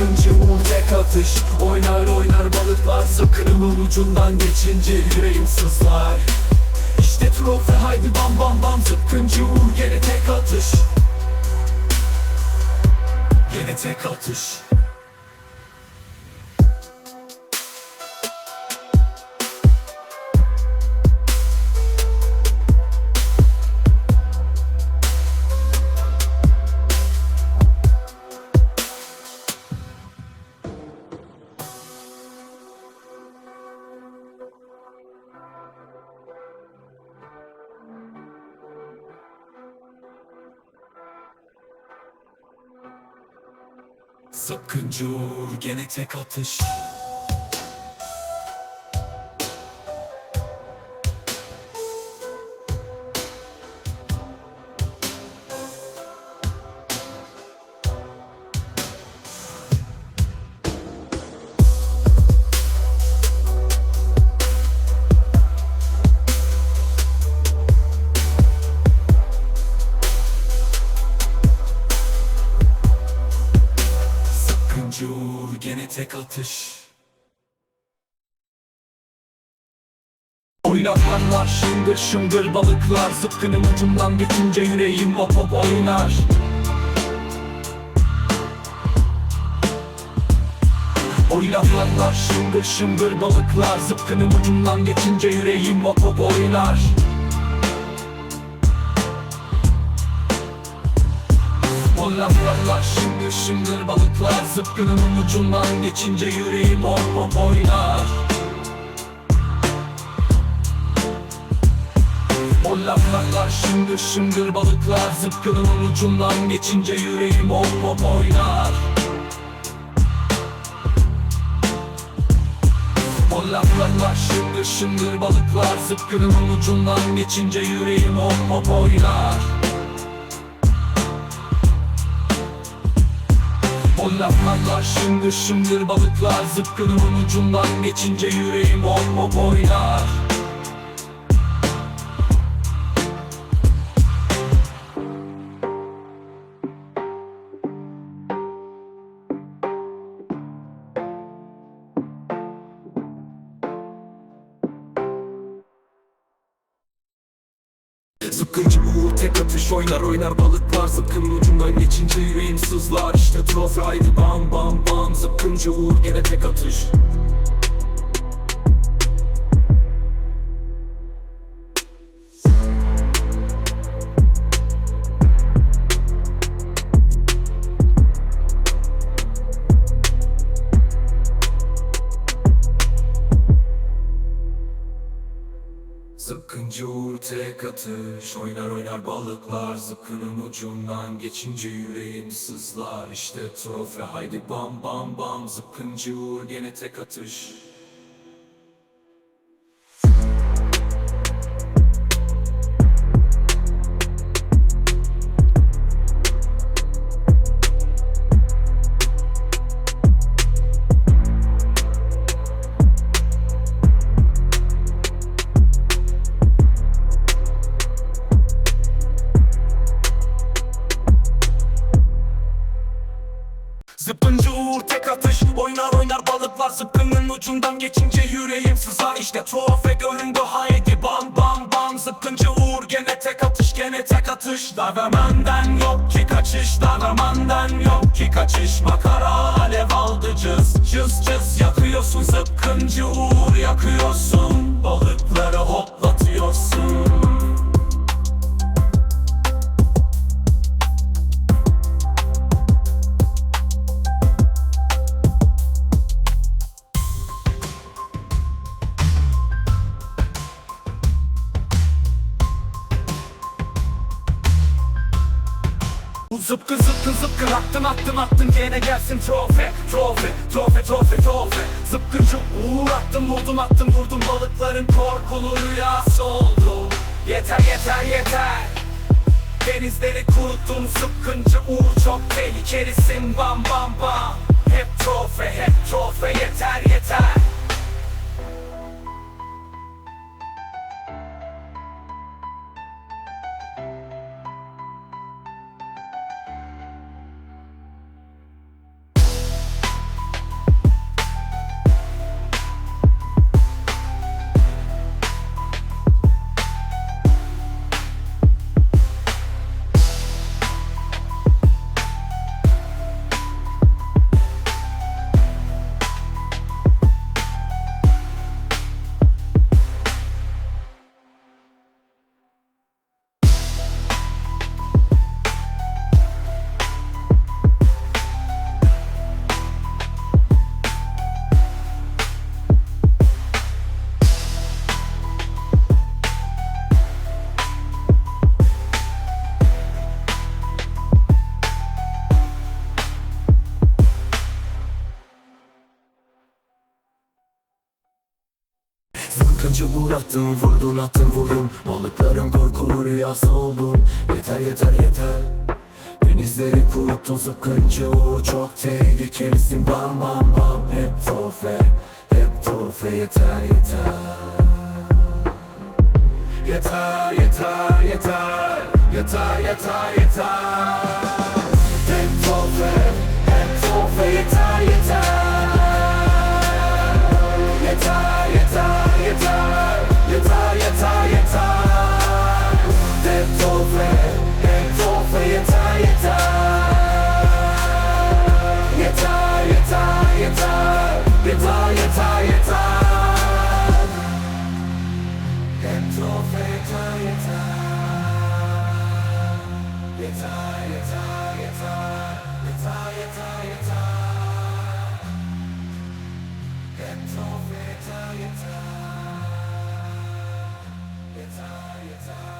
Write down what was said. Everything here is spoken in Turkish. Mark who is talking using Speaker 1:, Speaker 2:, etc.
Speaker 1: Zıpkıncı Uğur tek atış. Oynar oynar balıklar. Zıpkınımın ucundan geçince yüreğim sızlar. İşte trofe haydi bam bam bam. Zıpkıncı Uğur gene tek atış. Gene tek atış Zıpkıncı Uğur gene tek atış tek atış Oynaklarlar şıngır şıngır balıklar. Zıpkınım ucumdan geçince yüreğim hop hop oynar. Oynaklarlar şıngır şıngır balıklar. Zıpkınım ucumdan geçince yüreğim hop hop oynar O laflarlar şıngır şıngır balıklar Zıpkının ucundan geçince yüreğim hop hop oynar. O laflarlar şıngır şıngır balıklar Zıpkının ucundan geçince yüreğim hop hop oynar. O laflarlar şıngır şıngır balıklar Zıpkının ucundan geçince yüreğim hop hop oynar O laflarlar şıngır balıklar. Zıpkınımın ucundan geçince yüreğim hop hop oynar Zıpkıncı Uğur tek atış oynar oynar balıklar. Zıpkının ucundan geçince yüreğim sızlar. İşte trofe bam bam bam. Zıpkıncı Uğur gene tek atış Zıpkıncı Uğur tek atış Oynar oynar balıklar Zıpkının ucundan geçince yüreğim sızlar. İşte trofe haydi bam bam bam Zıpkıncı Uğur gene tek atış Zıpkının ucundan geçince yüreğim sızar. İşte trofe göründü haydi bam bam bam. Zıpkıncı Uğur gene tek atış gene tek atış. Davemenden yok ki kaçış Davemenden yok ki kaçış. Makara alev aldı zıpkın zıpkın zıpkın. Attın attın attın. Gene gelsin trofe Trofe trofe trofe trofe. Zıpkıncı uğur attım vurdum attım vurdum balıkların korkulu rüyası oldu Yeter yeter yeter. Denizleri kuruttun zıpkıncı uğur çok tehlikelisin. Bam bam bam. Hep trofe hep trofe. Yeter yeter Sıkınca uğrattın vurdun attın vurdun. Balıkların korkulu rüyası oldun Yeter yeter yeter. Denizleri kuruttun sıkınca o. Çok tehlikelisin Bam bam bam. Hep trofe Hep trofe. Yeter yeter. Yeter yeter yeter. Yeter yeter yeter Yeter yeter yeter Yeter